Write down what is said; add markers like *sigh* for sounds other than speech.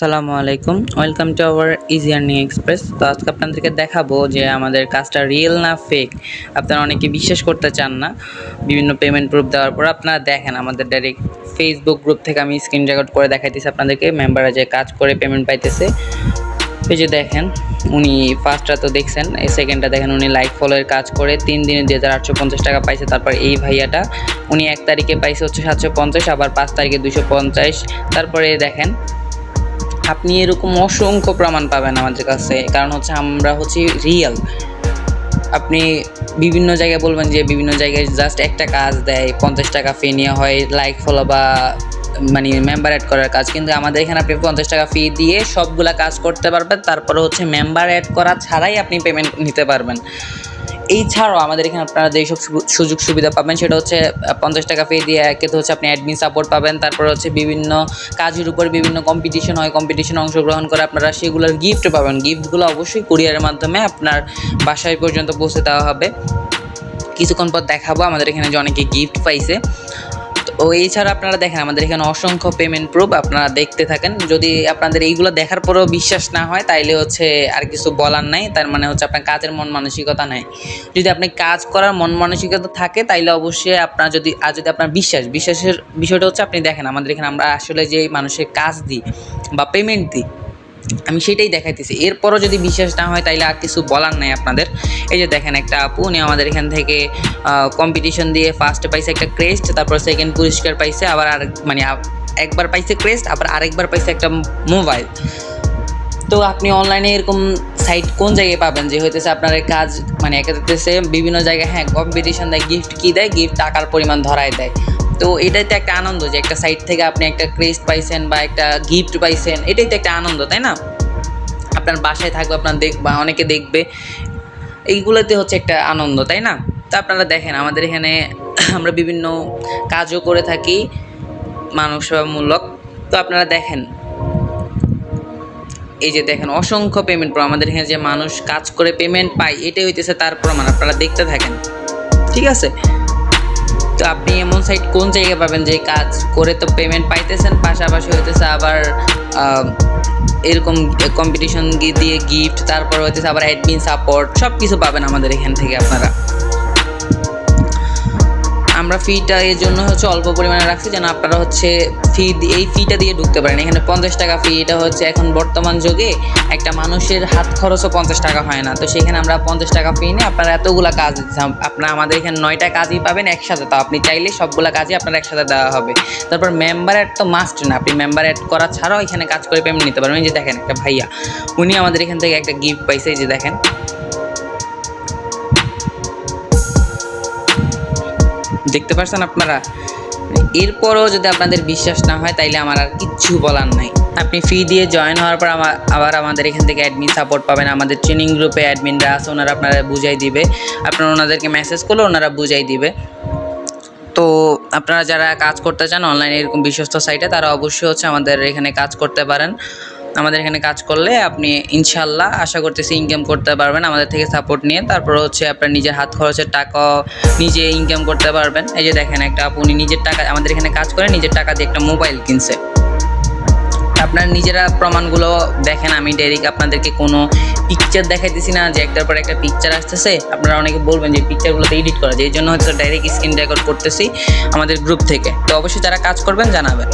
সালামু আলাইকুম। Welcome to our easy earning express তো আজকে আপনাদেরকে দেখাবো যে আমাদের কাজটা রিয়েল না ফেক আপনারা অনেকে বিশ্বাস করতে চান না। বিভিন্ন পেমেন্ট প্রুফ দেওয়ার পর আপনারা দেখেন, আমাদের ডাইরেক্ট ফেসবুক গ্রুপ থেকে আমি স্ক্রিন রেকর্ড করে দেখাইতেছি আপনাদেরকে। মেম্বাররা যে কাজ করে পেমেন্ট পাইতেছে। এই যে দেখেন, উনি ফার্স্টটা তো দেখছেন, এই সেকেন্ডটা দেখেন, উনি লাইক ফলোয়ের কাজ করে তিন দিনে দুই হাজার আটশো পঞ্চাশ টাকা পাইছে। তারপর এই ভাইয়াটা, উনি এক তারিখে পাইছে হচ্ছে সাতশো পঞ্চাশ, আবার পাঁচ তারিখে দুশো পঞ্চাশ। তারপরে দেখেন আপনি এরকম অসংখ্য প্রমাণ পাবেন আমাদের কাছে। কারণ হচ্ছে আমরা হচ্ছে রিয়েল আপনি বিভিন্ন জায়গায় বলবেন যে বিভিন্ন জায়গায় জাস্ট একটা কাজ দেয়, পঞ্চাশ টাকা ফি নেওয়া হয় লাইক ফলো বা মানে মেম্বার অ্যাড করার কাজ। কিন্তু আমাদের এখানে আপনি পঞ্চাশ টাকা ফি দিয়ে সবগুলা কাজ করতে পারবেন, তারপরে হচ্ছে মেম্বার অ্যাড করা ছাড়াই আপনি পেমেন্ট নিতে পারবেন। এই ছাড়াও আমাদের এখানে আপনারা যেসব সু- সুযোগ সুবিধা পাবেন সেটা হচ্ছে পঞ্চাশ টাকা ফি দিয়ে একে তো হচ্ছে আপনি অ্যাডমিন সাপোর্ট পাবেন, তারপর হচ্ছে বিভিন্ন কাজের উপর বিভিন্ন কম্পিটিশন হয় কম্পিটিশনে অংশগ্রহণ করে আপনারা সেগুলোর গিফট পাবেন। গিফটগুলো অবশ্যই কুরিয়ারের মাধ্যমে আপনার বাসায় পর্যন্ত পৌঁছে দেওয়া হবে। কিছুক্ষণ পর দেখাবো, আমাদের এখানে যে অনেকে গিফট পাইছে। তো এছাড়া আপনারা দেখেন, আমাদের এখানে অসংখ্য পেমেন্ট প্রুফ আপনারা দেখতে থাকেন। যদি আপনাদের এইগুলো দেখার পরেও বিশ্বাস না হয়, তাইলে হচ্ছে আর কিছু বলার নাই। তার মানে হচ্ছে আপনার কাজের মন মানসিকতা নাই। যদি আপনি কাজ করার মন মানসিকতা থাকে, তাইলে অবশ্যই আপনার যদি, আর যদি আপনার বিশ্বাস, বিশ্বাসের বিষয়টা হচ্ছে আপনি দেখেন, আমাদের এখানে আমরা আসলে যে মানুষের কাজ দিই বা পেমেন্ট দিই আমি সেটাই দেখাইতেছি। এরপরও যদি বিশ্বাস না হয়, তাইলে আর কিছু বলার নাই আপনাদের। এই যে দেখেন একটা আপু উনি আমাদের এখান থেকে কম্পিটিশন দিয়ে ফার্স্টে পাইছে একটা ক্রেস্ট তারপর সেকেন্ড পুরস্কার পাইছে, আবার আর মানে একবার পাইছে ক্রেস্ট আবার আরেকবার পাইছে একটা মোবাইল তো আপনি অনলাইনে এরকম সাইট কোন জায়গায় পাবেন? যে হইতেছে আপনার কাজ মানে একে বিভিন্ন জায়গায় হ্যাঁ কম্পিটিশন দেয় গিফট কী দেয়? গিফট টাকার পরিমাণ ধরায় দেয়। তো এটাই তো একটা আনন্দ যে একটা সাইট থেকে আপনি একটা ক্রেস্ট পাইছেন বা একটা গিফট পাইছেন, এটাই তো একটা আনন্দ, তাই না? আপনার বাসায় থাকবে, আপনার দেখ বা অনেকে দেখবে, এইগুলোতে হচ্ছে একটা আনন্দ, তাই না? তো আপনারা দেখেন, আমাদের এখানে *coughs* আমরা বিভিন্ন কাজও করে থাকি মানব সেবামূলক তো আপনারা দেখেন, এই যে দেখেন, অসংখ্য পেমেন্ট আমাদের এখানে যে মানুষ কাজ করে পেমেন্ট পায়, এটাই হইতেছে তার প্রমাণ, আপনারা দেখতে থাকেন, ঠিক আছে? তো আপনি এমন সাইট কোন জায়গায় পাবেন যে কাজ করে তো পেমেন্ট পাইতেছেন, পাশাপাশি হইতেছে আবার এরকম কম্পিটিশন দিয়ে গিফট তারপর হইতেছে আবার অ্যাডমিন সাপোর্ট সব কিছু পাবেন আমাদের এখান থেকে আপনারা। ফিটা এর জন্য হচ্ছে অল্প পরিমাণে রাখছি যেন আপনারা হচ্ছে ফি এই ফিটা দিয়ে ঢুকতে পারেন। এখানে পঞ্চাশ টাকা ফি, এটা হচ্ছে এখন বর্তমান যুগে একটা মানুষের হাত খরচও পঞ্চাশ টাকা হয় না। তো সেখানে আমরা পঞ্চাশ টাকা ফি নিয়ে আপনারা এতগুলা কাজ আপনারা আমাদের এখানে নয়টা কাজই পাবেন একসাথে। তো আপনি চাইলে সবগুলা কাজই আপনার একসাথে দেওয়া হবে। তারপর মেম্বার অ্যাড তো মাস্ট না। আপনি মেম্বার অ্যাড করা ছাড়াও এখানে কাজ করে পেমেন্ট নিতে পারবেন যে দেখেন একটা ভাইয়া, উনি আমাদের এখান থেকে একটা গিফট পাইছে যে দেখেন। দেখতে পাচ্ছেন আপনারা? এরপরও যদি আপনাদের বিশ্বাস না হয়, তাইলে আমার আর কিচ্ছু বলার নাই। আপনি ফি দিয়ে জয়েন হওয়ার পর আবার আমাদের এখান থেকে অ্যাডমিন সাপোর্ট পাবেন। আমাদের ট্রেনিং গ্রুপে অ্যাডমিনরা আছে, ওনারা আপনারা বুঝাই দিবে। আপনারা ওনাদেরকে মেসেজ করলে ওনারা বুঝাই দিবে। তো আপনারা যারা কাজ করতে চান অনলাইনে এরকম বিশ্বস্ত সাইটে তারা অবশ্যই হচ্ছে আমাদের এখানে কাজ করতে পারেন। আমাদের এখানে কাজ করলে আপনি ইনশাল্লাহ আশা করতেছি ইনকাম করতে পারবেন, আমাদের থেকে সাপোর্ট নিয়ে। তারপর হচ্ছে আপনার নিজের হাত খরচের টাকা নিজে ইনকাম করতে পারবেন। এই যে দেখেন একটা আপনি নিজের টাকা, আমাদের এখানে কাজ করে, নিজের টাকা দিয়ে একটা মোবাইল কিনছে। আপনার নিজেরা প্রমাণগুলো দেখেন, আমি ডাইরেক্ট আপনাদেরকে কোনো পিকচার দেখাইতেছি না, যে একটার পর একটা পিকচার আসতেছে। আপনারা অনেকে বলবেন যে পিকচারগুলোতে এডিট করা যায়, এই জন্য হয়তো ডাইরেক্ট স্ক্রিন রেকর্ড করতেছি আমাদের গ্রুপ থেকে। তো অবশ্যই যারা কাজ করবেন, জানাবেন।